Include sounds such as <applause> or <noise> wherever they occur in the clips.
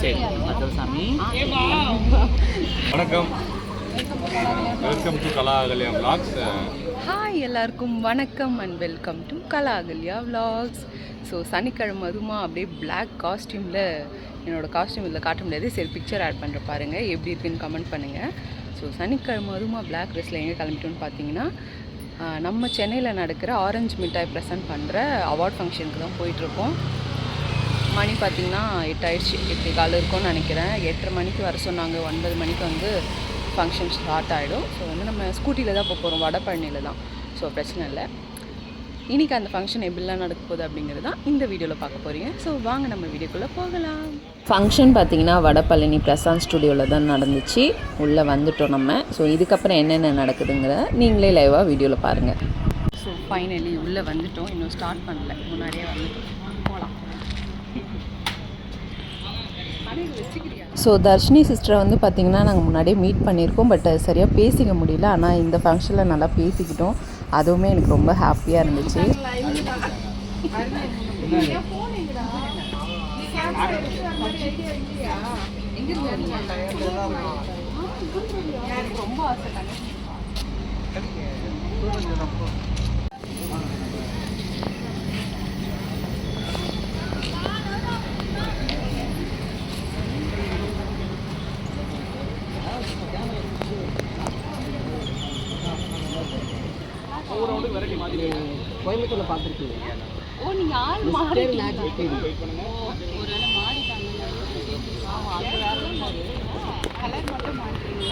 சரி மதல் சாமி வணக்கம். Welcome to Kala Kalyan vlogs hi எல்லாருக்கும் வணக்கம் and welcome to Kalakalya vlogs. So சனிக்கிழமை அதுமா அப்படியே Black காஸ்டியூமில் என்னோடய காஸ்டியூம் இதில் காட்ட முடியாது. சரி பிக்சர் ஆட் பண்ணுற பாருங்கள் எப்படி இருக்குன்னு கமெண்ட் பண்ணுங்கள் ஸோ சனிக்கிழமை அதுமா பிளாக் ட்ரெஸ்ஸில் எங்கே கிளம்பிட்டோன்னு பார்த்தீங்கன்னா நம்ம சென்னையில் நடக்கிற ஆரஞ்சு மிட்டாய் ப்ரெசன்ட் பண்ணுற அவார்ட் ஃபங்க்ஷனுக்கு தான் போயிட்டுருக்கோம். மணி பார்த்திங்கன்னா எட்டாயிடுச்சு எட்டு கால் இருக்கும்னு நினைக்கிறேன். எட்டரை மணிக்கு வர சொன்னாங்க. ஒன்பது மணிக்கு வந்து ஃபங்க்ஷன் ஸ்டார்ட் ஆகிடும் ஸோ வந்து நம்ம ஸ்கூட்டியில் தான் போக போகிறோம் வடபழனியில் தான். ஸோ பிரச்சனை இல்லை. இன்றைக்கி அந்த ஃபங்க்ஷன் எப்படிலாம் நடக்க போகுது அப்படிங்கிறது தான் இந்த வீடியோவில் பார்க்க போகிறீங்க ஸோ வாங்க நம்ம வீடியோக்குள்ளே போகலாம். ஃபங்க்ஷன் பார்த்தீங்கன்னா வடபழனி பிரசாந்த் ஸ்டுடியோவில் தான் நடந்துச்சு. உள்ளே வந்துட்டோம் நம்ம. ஸோ இதுக்கப்புறம் என்னென்ன நடக்குதுங்கிற நீங்களே லைவாக வீடியோவில் பாருங்கள் ஸோ ஃபைனலி உள்ளே வந்துட்டோம். இன்னும் ஸ்டார்ட் பண்ணல. முன்னாடியே வந்துட்டோம். போகலாம் ஸோ தர்ஷினி சிஸ்டரை வந்து பார்த்திங்கன்னா நாங்கள் முன்னாடியே மீட் பண்ணியிருக்கோம். பட் சரியாக பேசிக்க முடியல. ஆனால் இந்த ஃபங்க்ஷனில் நல்லா பேசிக்கிட்டோம். அதுவுமே எனக்கு ரொம்ப ஹாப்பியாக இருந்துச்சு. ரொம்ப ஆசை. கோயம்புத்தூரில் பார்த்துருக்கீங்க ஓ நீங்கள் ஆள் மாறிட்டீங்க ஒரு வேளை மாறிட்டாங்க ஆமாம் அந்த வேலை கலர் மட்டும் மாறிட்டீங்க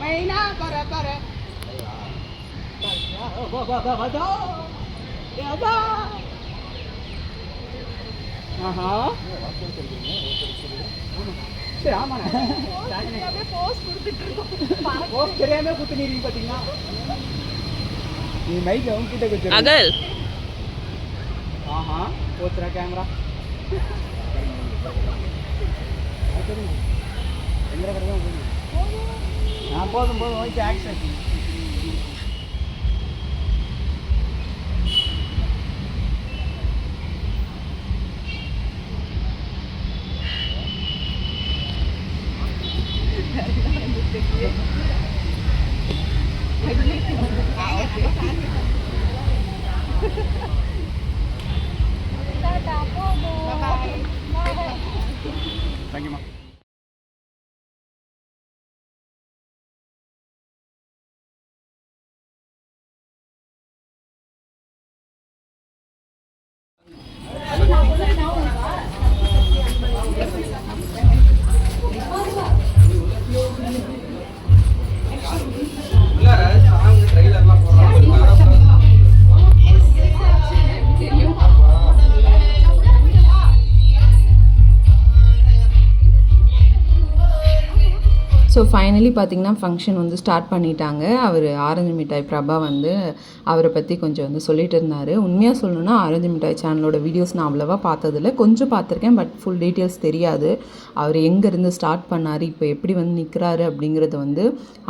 மைனா பர பர ஆஹா. சரி ஆமாண்ணே போஸ்ட் தெரியாம குத்து நீரிங்க பார்த்தீங்கன்னா நீ மைக் அவங்க கிட்ட வச்சு அகல். ஆஹா போத்துறா கேமரா ஆ போதும். போதும் ஓகே ஆக்ஷன் станемо. ஸோ ஃபைனலி பார்த்திங்கன்னா ஃபங்க்ஷன் வந்து ஸ்டார்ட் பண்ணிட்டாங்க. அவர் ஆரஞ்சு மிட்டாய் பிரபா வந்து அவரை பற்றி கொஞ்சம் வந்து சொல்லிட்டு இருந்தார். உண்மையாக சொல்லணும்னா ஆரஞ்சு மிட்டாய் சேனலோட வீடியோஸ் நான் அவ்வளோவா பார்த்ததில்ல. கொஞ்சம் பார்த்துருக்கேன் பட் ஃபுல் டீட்டெயில்ஸ் தெரியாது. அவர் எங்கேருந்து ஸ்டார்ட் பண்ணார் இப்போ எப்படி வந்து நிற்கிறாரு அப்படிங்கிறத வந்து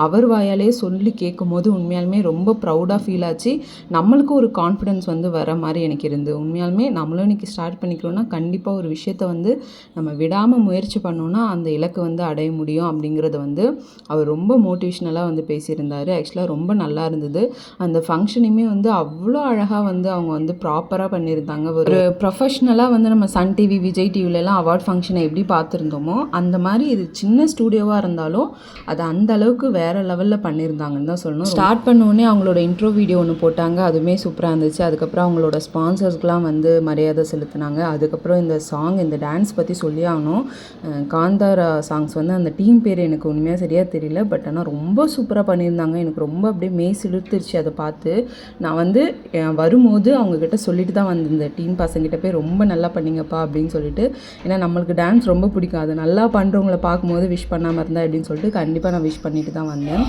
அவர் வாயாலே சொல்லி கேட்கும் போது உண்மையாலுமே ரொம்ப ப்ரௌடாக ஃபீல் ஆச்சு. நம்மளுக்கும் ஒரு கான்ஃபிடென்ஸ் வந்து வர மாதிரி எனக்கு இருந்து உண்மையாலுமே நம்மளும் இன்றைக்கி ஸ்டார்ட் பண்ணிக்கிறோன்னா கண்டிப்பாக ஒரு விஷயத்தை வந்து நம்ம விடாமல் முயற்சி பண்ணோன்னா அந்த இலக்கு வந்து அடைய முடியும் அப்படிங்கிறத வந்து வந்து அவர் ரொம்ப மோட்டிவேஷ்னலாக வந்து பேசியிருந்தார். ஆக்சுவலாக ரொம்ப நல்லா இருந்தது. அந்த ஃபங்க்ஷனையுமே வந்து அவ்வளோ அழகாக வந்து அவங்க வந்து ப்ராப்பராக பண்ணியிருந்தாங்க. ஒரு ப்ரொஃபஷ்னலாக வந்து நம்ம சன் டிவி விஜய் டிவிலலாம் அவார்ட் ஃபங்க்ஷனை எப்படி பார்த்துருந்தோமோ அந்த மாதிரி இது சின்ன ஸ்டூடியோவாக இருந்தாலும் அது அந்த அளவுக்கு வேறு லெவலில் பண்ணியிருந்தாங்கன்னு தான் சொல்லணும். ஸ்டார்ட் பண்ணோடனே அவங்களோட இன்ட்ரோ வீடியோ ஒன்று போட்டாங்க. அதுவுமே சூப்பராக இருந்துச்சு. அதுக்கப்புறம் அவங்களோட ஸ்பான்சர்ஸ்க்கெலாம் வந்து மரியாதை செலுத்தினாங்க. அதுக்கப்புறம் இந்த சாங் இந்த டான்ஸ் பற்றி சொல்லி ஆகணும். காந்தாரா சாங்ஸ் வந்து அந்த டீம் பேர் எனக்கு உண்மையாக சரியாக தெரியல பட் ஆனால் ரொம்ப சூப்பராக பண்ணியிருந்தாங்க. எனக்கு ரொம்ப அப்படியே மெய் சிலிர்த்துருச்சு அதை பார்த்து. நான் வந்து வரும்போது அவங்கக்கிட்ட சொல்லிட்டு தான் வந்திருந்தேன் டீம் பசங்கிட்ட போய் ரொம்ப நல்லா பண்ணிங்கப்பா அப்படின்னு சொல்லிட்டு. ஏன்னா நம்மளுக்கு டான்ஸ் ரொம்ப பிடிக்கும். அது நல்லா பண்ணுறவங்கள பார்க்கும்போது விஷ் பண்ணாமல் இருந்தா அப்படின்னு சொல்லிட்டு கண்டிப்பாக நான் விஷ் பண்ணிட்டு தான் வந்தேன்.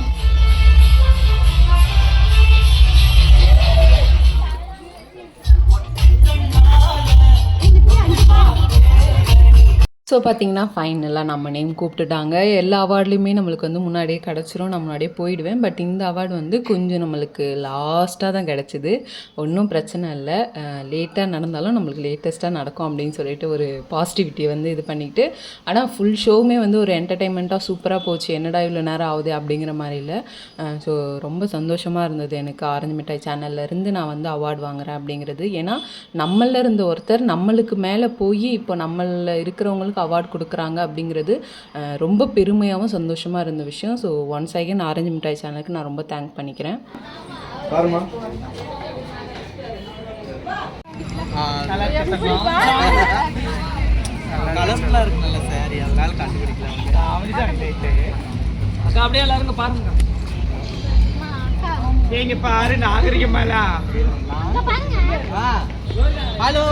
ஸோ பார்த்தீங்கன்னா ஃபைனலாக நம்ம நேம் கூப்பிட்டுட்டாங்க. எல்லா அவார்ட்லேயுமே நம்மளுக்கு வந்து முன்னாடியே கிடச்சிரும். நான் முன்னாடியே போயிடுவேன். பட் இந்த அவார்டு வந்து கொஞ்சம் நம்மளுக்கு லாஸ்ட்டாக தான் கிடச்சிது. ஒன்றும் பிரச்சனை இல்லை. லேட்டாக நடந்தாலும் நம்மளுக்கு லேட்டஸ்ட்டாக நடக்கும் அப்படின்னு சொல்லிட்டு ஒரு பாசிட்டிவிட்டியை வந்து இது பண்ணிக்கிட்டு ஆனால் ஃபுல் ஷோவுமே வந்து ஒரு என்டர்டைன்மெண்ட்டாக சூப்பராக போச்சு. என்னடா இவ்வளோ நேரம் ஆகுது அப்படிங்கிற மாதிரி இல்லை. ஸோ ரொம்ப சந்தோஷமாக இருந்தது எனக்கு. ஆரஞ்சு மிட்டாய் சேனல்லேருந்து நான் வந்து அவார்டு வாங்குகிறேன் அப்படிங்கிறது. ஏன்னா நம்மளில் இருந்த ஒருத்தர் நம்மளுக்கு மேலே போய் இப்போ நம்மளில் இருக்கிறவங்களுக்கு அவார்டு கொடுக்குறாங்க அப்படிங்கிறது ரொம்ப பெருமையாகவும் சந்தோஷமாக இருந்த விஷயம் ஸோ ஒன்ஸ் அகைன் ஆரஞ்சு மிட்டாய் சேனலுக்கு நான் ரொம்ப தேங்க் பண்ணிக்கிறேன் பாருமா கலர்ஃபுல்லா இருக்கு நல்ல சாரி அதனால கண்டுபிடிக்கலாம் அக்கா அப்படியே எல்லாருங்க பாருங்க நீங்க பாரு நாகரிகமாலா ஹலோ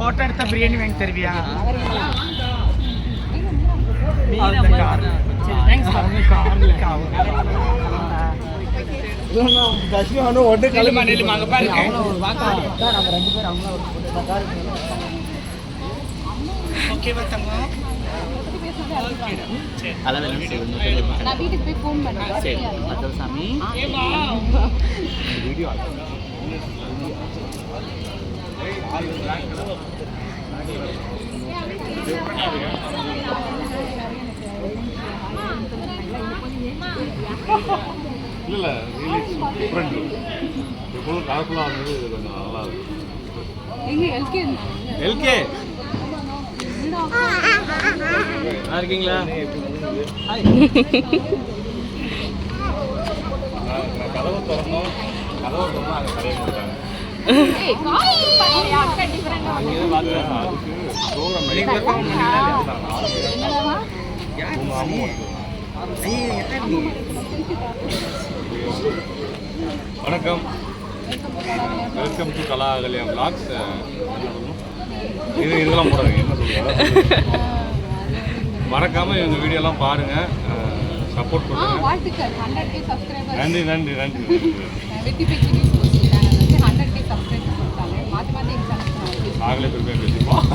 போட்டோ எடுத்த பிரியாணி வாங்கி தருவியா? நான் வீட்டுக்கு போய் ஃபோன் பண்ணுறேன் சாமி. இல்லை இல்லை டிஃப்ரெண்ட் இருந்தது இது கொஞ்சம் நல்லா இருக்கு. எங்க எல்கே நல்லா இருக்கீங்களா? கதவை திறந்தோம். கதவை திறந்தோம் அங்கே கரைய மாட்டாங்க வணக்கம். Welcome to Kala Kalyan vlogs இது இதெல்லாம் போடுறேன் என்ன சொல்லுங்க மறக்காம இவங்க வீடியோலாம் பாருங்க. சப்போர்ட் பண்ணுங்க. வாழ்த்துக்கள். ஹண்ட்ரட் கே சப்ஸ்கிரைபர் நன்றி நன்றி நன்றி. நாங்களே பெருமையாக பேசிப்போம்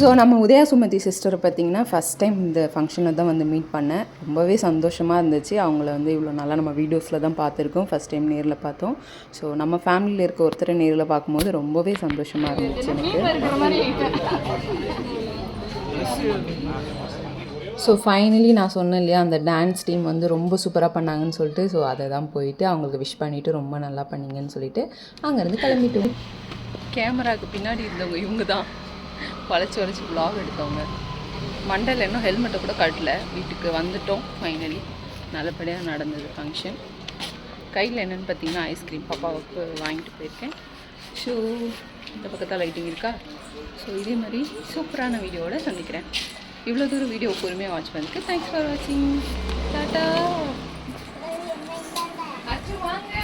ஸோ நம்ம உதயா சுமதி சிஸ்டரை பார்த்தீங்கன்னா ஃபஸ்ட் டைம் இந்த ஃபங்க்ஷனில் தான் வந்து மீட் பண்ணேன். ரொம்பவே சந்தோஷமாக இருந்துச்சு. அவங்கள வந்து இவ்வளோ நல்லா நம்ம வீடியோஸில் தான் பார்த்துருக்கோம். ஃபஸ்ட் டைம் நேரில் பார்த்தோம். ஸோ நம்ம ஃபேமிலியில் இருக்க ஒருத்தரை நேரில் பார்க்கும்போது ரொம்பவே சந்தோஷமாக இருந்துச்சு எனக்கு. ஸோ ஃபைனலி நான் சொன்னேன் இல்லையா அந்த டான்ஸ் டீம் வந்து ரொம்ப சூப்பராக பண்ணாங்கன்னு சொல்லிட்டு ஸோ அதை தான் போயிட்டு அவங்களுக்கு விஷ் பண்ணிவிட்டு ரொம்ப நல்லா பண்ணீங்கன்னு சொல்லிட்டு அங்கேருந்து கிளம்பிட்டோம். கேமராவுக்கு பின்னாடி இருந்தவங்க இவங்க தான். வளைச்சி வளைச்சி ப்ளாக் எடுத்தவங்க. மண்டல இன்னும் ஹெல்மெட்டை கூட கட்டல. வீட்டுக்கு வந்துட்டோம் ஃபைனலி நல்லபடியாக நடந்தது ஃபங்க்ஷன் கையில் என்னென்னு பார்த்தீங்கன்னா ஐஸ்கிரீம் பாப்பாவுக்கு வாங்கிட்டு போயிருக்கேன். ஸோ இந்த பக்கத்தில் லைட்டிங் இருக்கா? ஸோ இதே மாதிரி சூப்பரான வீடியோவோட சந்திக்கிறேன். இவ்வளோ தூரம் வீடியோ பொறுமையாக வாட்ச் பண்ணிருக்கு தேங்க்ஸ் ஃபார் வாட்சிங் டாட்டா வாங்க.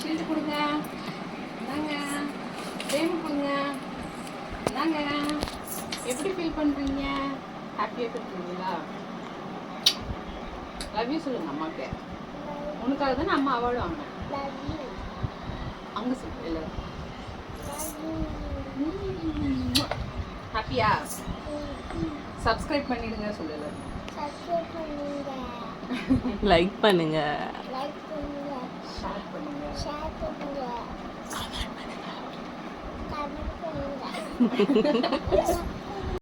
ஷீல்டு கொடுங்க. இந்தாங்க. ஃப்ரேம் கொடுங்க. இந்தாங்க. எப்படி ஃபீல் பண்ணுறீங்க ஹாப்பியாக ஃபீல் பண்ணுறீங்களா லவ் யூ சொல்லுங்க அம்மாக்கு உனக்காக தானே அம்மா அவார்டு வாங்கினேன். அங்கே சொல்லு எல்லாரும் ஹாப்பியா சப்ஸ்கிரைப் பண்ணிடுங்க சொல்லு எல்லாரும் லைக் பண்ணுங்க. <laughs> ஷேர் பண்ணுங்க. Share பண்ணுங்க. Comment பண்ணுங்க. <laughs>